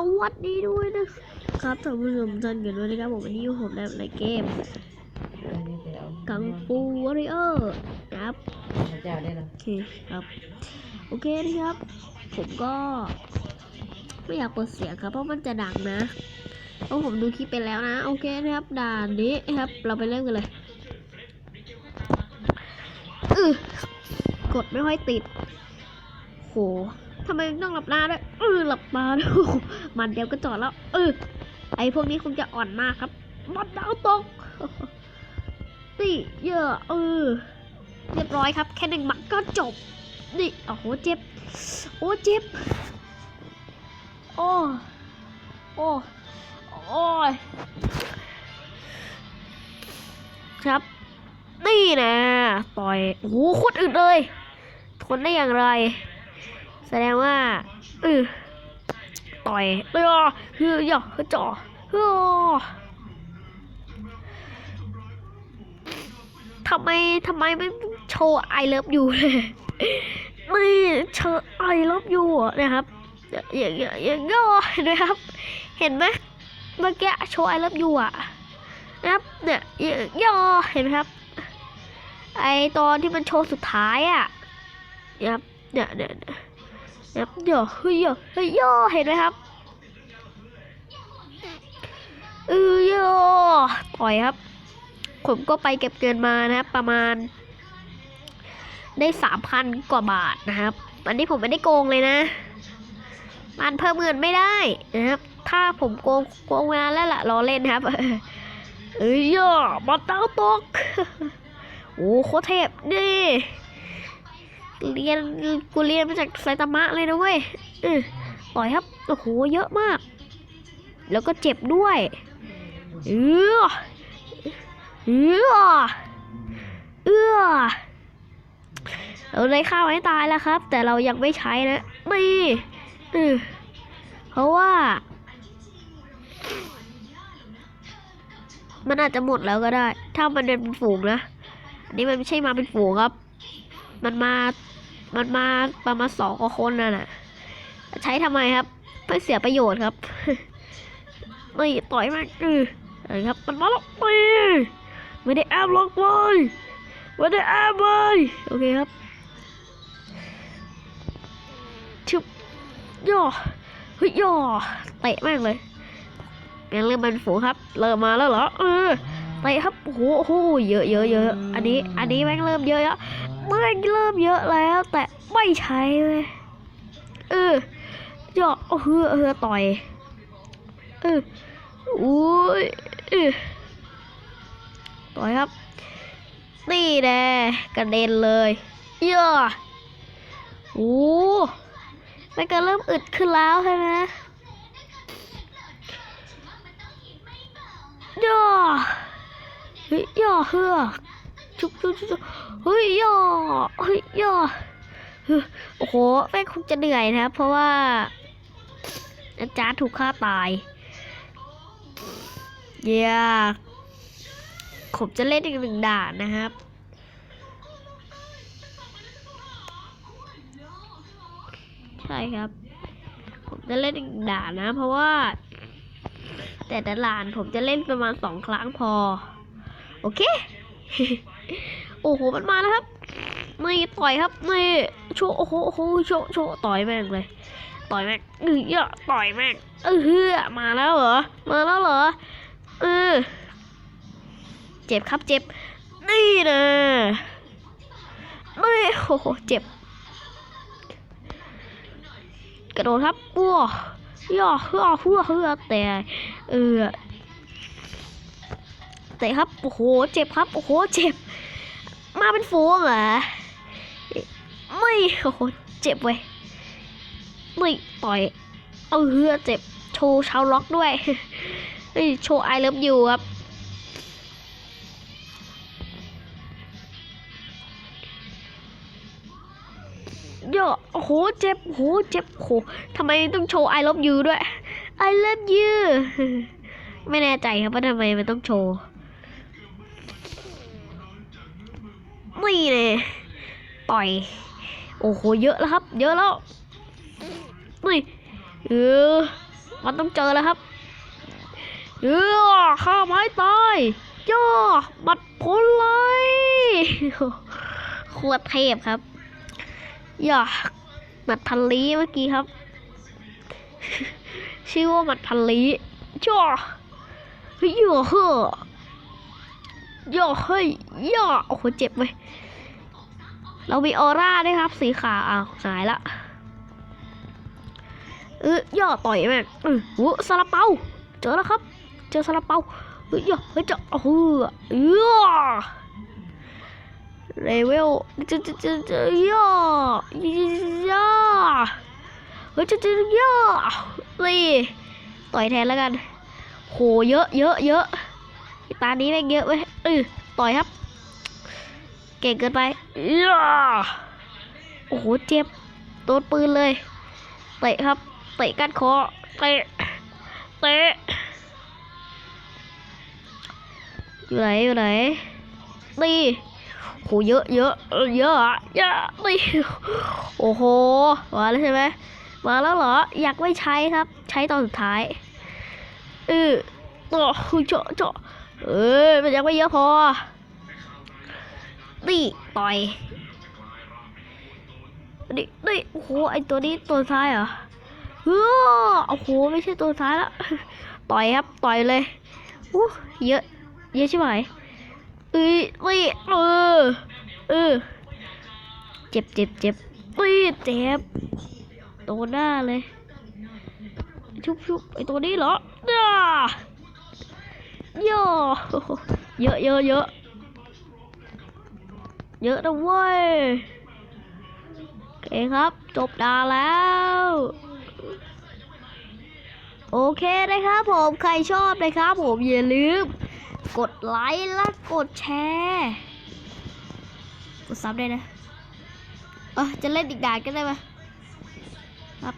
สวัสดีด้วยนะครับท่านผู้ชมท่านกันด้วยนะครับผมวันนี้อยู่ผมในในเกมอันนี้เดี๋ยวกังฟูวอริเออร์นะครับพระเจ้าได้แล้วโอเคครับ โอเคนะครับ ผมก็ ไม่อยากเปิดเสียงครับเพราะมันจะดังนะเพราะผมดูคลิปไปแล้วนะ โอเคนะครับด่านนี้นะครับ เราไปเริ่มกันเลยอือกดไม่ค่อยติด โห ทำไมต้องหลับตาด้วยเออหลับตาด้วยมันเดียวก็จอดแล้ว เออ ไอพวกนี้คงจะอ่อนมากครับมันดาวตกนี่เยอะเออ เรียบร้อยครับ แค่หนึ่งหมัดก็จบ นี่โอ้โหเจ็บ โอ้เจ็บ โอ้โอ้โอ้ยครับนี่นะ ต่อย โอ้โหโคตรอึดเลย ทนได้อย่างไร แสดงว่าเออต่อยเฮ้ยเฮ้ยเฮ้ยจ่อเฮ้ยทำไมทำไมไม่โชว์ไอเลิฟยูเลยนี่โชว์ไอเลิฟยูนะครับอย่างอย่างย่อนะครับ เห็นไหมเมื่อกี้โชว์ไอเลิฟยูอะนะครับเนี่ยอย่างย่อเห็นไหมครับ ไอตอนที่มันโชว์สุดท้ายอะนะครับเนี่ยเนี่ย นี่ยนะครับเดี๋ยวเฮ้ยเดี๋ยเฮ้ยย่เห็นไหมครับเออย่อต่อยครับ ผมก็ไปเก็บเงินมานะครับ ประมาณ ได้สามพันกว่าบาทนะครับ อันนี้ผมไม่ได้โกงเลยนะ มันเพิ่มเงินไม่ได้นะครับ ถ้าผมโกงโกงมานแล้วล่ะรอเล่นครับเอ้ยย่อมาเต้าตกโอ้โคเทพนี่ เรียนกูเรียนมาจากไซตามะเลยนะเว้ยเออต่อยครับ โอ้โห เยอะมาก แล้วก็เจ็บด้วยเออเออเออเราได้ข้าวให้ตายแล้วครับ แต่เรายังไม่ใช้นะไม่เออเพราะว่า มันอาจจะหมดแล้วก็ได้ ถ้ามันเป็นฝูงนะ อันนี้มันไม่ใช่มาเป็นฝูงครับ มันมา มันมาประมาณสองกว่าคนน่ะนะใช้ทำไมครับไม่อเสียประโยชน์ครับไม่ต่อยมันเอออะไรครับมันมาแล้วไม่ไม่ได้แอบล็อกเลยไม่ได้แอบเลยโอเคครับชุบย่อเฮ้ยย่อเตะแม่งเลยงั้นเริ่มเป็นฝูงครับ เริ่มมาแล้วเหรอเออเตะครับโหโอ้โหเยอะเยอะเยอะอันนี้ อันนี้แม่งเริ่มเยอะแล้ว แม่งเริ่มเยอะแล้ว แต่ไม่ใช้เลยเออเจาะเออเออต่อยเอออุ้ยเออต่อยครับนี่แน่กระเด็นเลยเยอะโอ้มันก็เริ่มอึดขึ้นแล้วใช่ไหมย่อเฮ้ยย่อเฮือชุบชุบชุบชุบ ฮ้ยย่อเฮ้ยย่อโอ้โหแม่คงจะเหนื่อยนะ เพราะว่า อาจารย์ถูกฆ่าตาย เย้ผมจะเล่นอีกหนึ่งด่านนะครับใช่ครับ ผมจะเล่นอีกด่านนะ เพราะว่า แต่แต่ด่านผมจะเล่นประมาณสองครั้งพอ โอเค อ้โหมันมาแล้วครับนี่ต่อยครับนี่โชว์โอ้โหโอ้โหโชว์โชว์ต่อยแม่งเลย ต่อยแม่งเออเยต่อยแม่งเออมาแล้วเหรอมาแล้วเหรอเออเจ็บครับเจ็บนี่นะนี่โอ้โหเจ็บ กระโดดครับว้าย่อเฮือเฮือเฮือแต่เออเตะครับโอ้โหเจ็บครับโอ้โหเจ็บ มาเป็นฟูงเหรอไม่โอ้โหเจ็บเว้ยไม่ต่อยเอาเฮือเจ็บโชว์ชาวล็อกด้วยเฮ้ยโชว์ไอเลิฟยูครับเยอะโอ้โหเจ็บโอ้โหเจ็บโอ้โหทำไมต้องโชว์ I love you ด้วย I love you ไม่แน่ใจครับว่าทำไมมันต้องโชว์ นี่เลยต่อย โอ้โห เยอะแล้วครับ เยอะแล้วนี่เออมันต้องเจอแล้วครับเออข้าไม้ตายย่อหมัดพ้นเลยโคตรเทพครับย่าหมัดพันลีเมื่อกี้ครับ ชื่อว่าหมัดพันลีจ้าเฮ้ยย่อเฮ้อ ย่อเฮ้ยย่อโอ้โหเจ็บเว้ยเรามีออร่าด้วยครับ สีขาวอ้าวหายละเออย่อต่อยแม่งเออโอ้ซาลาเปาเจอแล้วครับ เจอซาลาเปาเฮ้ยย่อเฮ้ยเจะโอ้โหเออเลเวลจะจะจะจะย่อย่อเฮ้ยจะจะย่อนี่ต่อยแทนแล้วกันโหเยอะเยอะเยอะ ตานี้แม่งเยอะเว้ยเออต่อยครับ เก่งเกินไปโอ้โหเจ็บโดนปืนเลยเตะครับเตะก้นคอเตะเตะอยู่ไหนอยู่ไหนนี่โหเยอะเยอะเยอะอะเยอะนี่โอ้โหมาแล้วใช่ไหมมาแล้วเหรออยากไม่ใช้ครับ ใช้ตอนสุดท้ายเออต่อเจาะเจาะ เออมันยังไม่เยอะพอนี่ต่อยนี่นี่โอ้โหไอตัวนี้ตัวท้ายเหรอเฮ้อโอ้โหไม่ใช่ตัวท้ายละต่อยครับต่อยเลยอู้เยอะ เยอะใช่ไหมเอ้ยเอ้ยเออเออเจ็บเจ็บเจ็บเอ้ยเจ็บโดนหน้าเลยชุบชุบไอตัวนี้เหรอย่าย่อ เยอะเยอะเยอะเยอะนะเว้ยโอเคครับ จบดาแล้ว โอเคนะครับผมใครชอบนะครับผมอย่าลืม กดไลค์และกดแชร์กดซับได้นะเออจะเล่นอีกด่านก็ได้ไหมครับ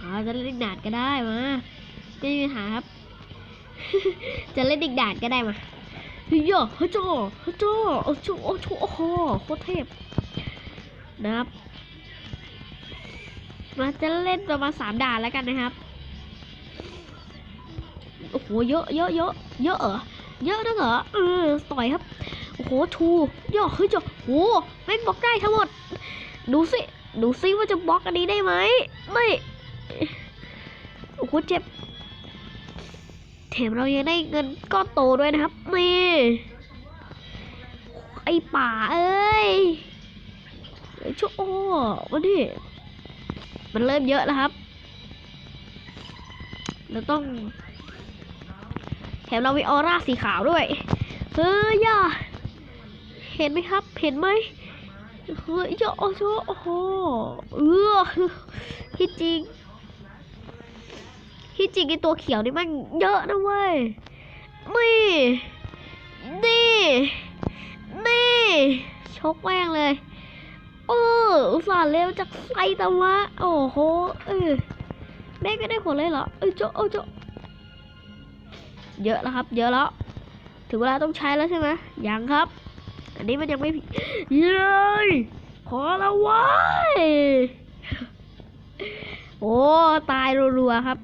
อ๋อจะเล่นอีกด่านก็ได้มาไม่มีปัญหาครับ จะเล่นอีกดานก็ได้มาเฮ้ยอะเฮ้ยจ้าเฮ้ยจ้าโอ้โหโอ้โหโอ้โหโคตรเทพนะครับมาจะเล่นประมาณสามด่านแล้วกันนะครับโอ้โหเยอะเยอะเยอะเยอะเหรอเยอะนะเหรอเออต่อยครับโอ้โหทูย่อเฮ้ยจะโอ้ไม่บล็อกได้ทั้งหมด ดูสิดูสิว่าจะบล็อกอันนี้ได้ไหมไม่โอ้โหเจ็บ ถมเรายังได้เงินก้อนโตด้วยนะครับนี่ ไอป่าเอ้ยเยชั่วโอ้มาดิมันเริ่มเยอะแล้วครับ เราต้อง แถมเรามีออร่าสีขาวด้วย เฮ้ยย่าเห็นไหมครับ เห็นไหมเฮ้ยย่าโอ้โหโอ้โหเออที่จริง ที่จริงไอตัวเขียวนี่มันเยอะนะเว้ย นี่ นี่ นี่ชกแม่งเลยเอออุตส่าห์เร็วจากไซตามะโอ้โห เออแม่ก็ได้ผลเลยเหรอ เออโจะเออโจะเยอะแล้วครับ เยอะแล้ว ถึงเวลาต้องใช้แล้วใช่ไหมยังครับ อันนี้มันยังไม่เย้ยพอแล้วว้ยโอ้ ตายรัวๆครับ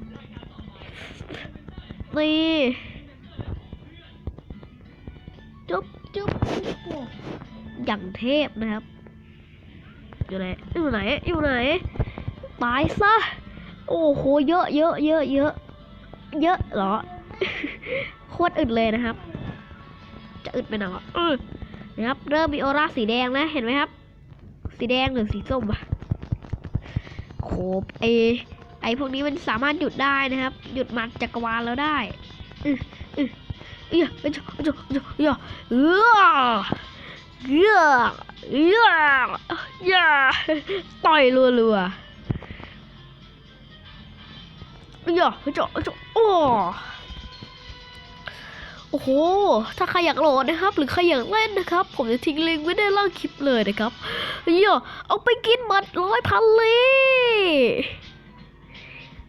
นี่จุ๊บจุ๊บโอ้อย่างเทพนะครับ อยู่ไหน อยู่ไหน อยู่ไหน ตายซะ โอ้โห เยอะเยอะเยอะเยอะ เยอะเหรอ โคตรอึดเลยนะครับ จะอึดไปหน่อยวะเออนะครับ เริ่มมีออร่าสีแดงนะเห็นไหมครับ สีแดงหรือสีส้มอะโคไอ ไอ้พวกนี้มันสามารถหยุดได้นะครับ หยุดมันจักรวาลแล้วได้อืออือเอยเอยเอยเอยเอยเอยเอยเอยอย่าต่อยรัวๆอย่าเจ้าเจ้าโอ้โอ้โห ถ้าใครอยากโหลดนะครับ หรือใครอยากเล่นนะครับ ผมจะทิ้งลิงก์ไว้ในล่างคลิปเลยนะครับอย่าเอาไปกินหมัดร้อยพันลี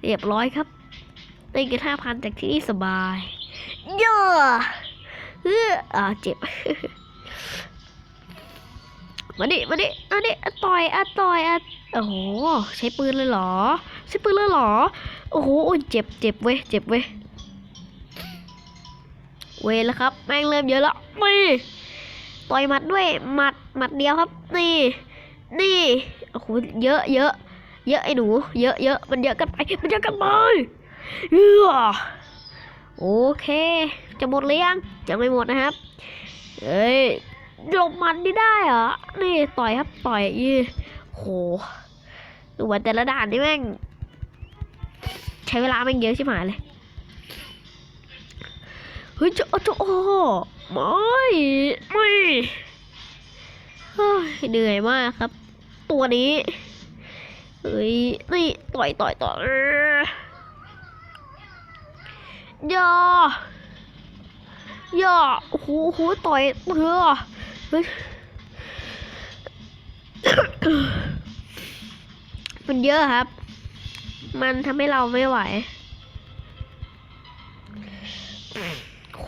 เรียบร้อยครับ ได้เงินห้าพันจากที่นี่สบาย เย่าเอออ่าเจ็บ มาดิมาดิมาดิอะต่อยอะต่อยอะโอ้โห ใช้ปืนเลยเหรอ ใช้ปืนเลยเหรอ โอ้โหเจ็บเจ็บเว้ยเจ็บเว้ยเวแล้วครับ แม่งเริ่มเยอะแล้วนี่ต่อยหมัดด้วยหมัดหมัดเดียวครับ นี่ นี่ โอ้โห เยอะเยอะ เยอะไอ้หนู เยอะเยอะมันเยอะกันไป มันเยอะกันไปเออโอเค จะหมดหรือยังยังไม่หมดนะครับ เอ้ยหลบมันนี่ได้เหรอ นี่ต่อยครับต่อยยี่โหดูว่าแต่ละด่านนี่แม่ง ใช้เวลาแม่งเยอะใช่ไหมเลย เฮ้ยจะจะโอ้โหไม่ไม่เหนื่อยมากครับ ตัวนี้ เฮ้ยนี่ต่อยต่อยต่อยเออย่าอย่าโอ้โหโอ้โหต่อยเออเฮ้ยมันเยอะครับ มันทำให้เราไม่ไหวโห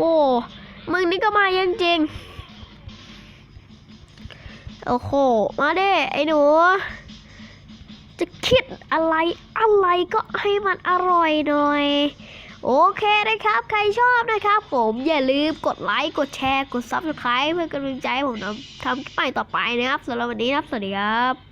มึงนี่ก็มาเยังจริง โอ้โห มาเด้ไอ้หนู คิดอะไรอะไรก็ให้มันอร่อยหน่อย โอเคนะครับ ใครชอบนะครับ ผมอย่าลืมกดไลค์ กดแชร์ กด Subscribe เพื่อกำลังใจผมทำทำคลิปใหม่ต่อไปนะครับสำหรับวันนี้นะครับ สวัสดีครับ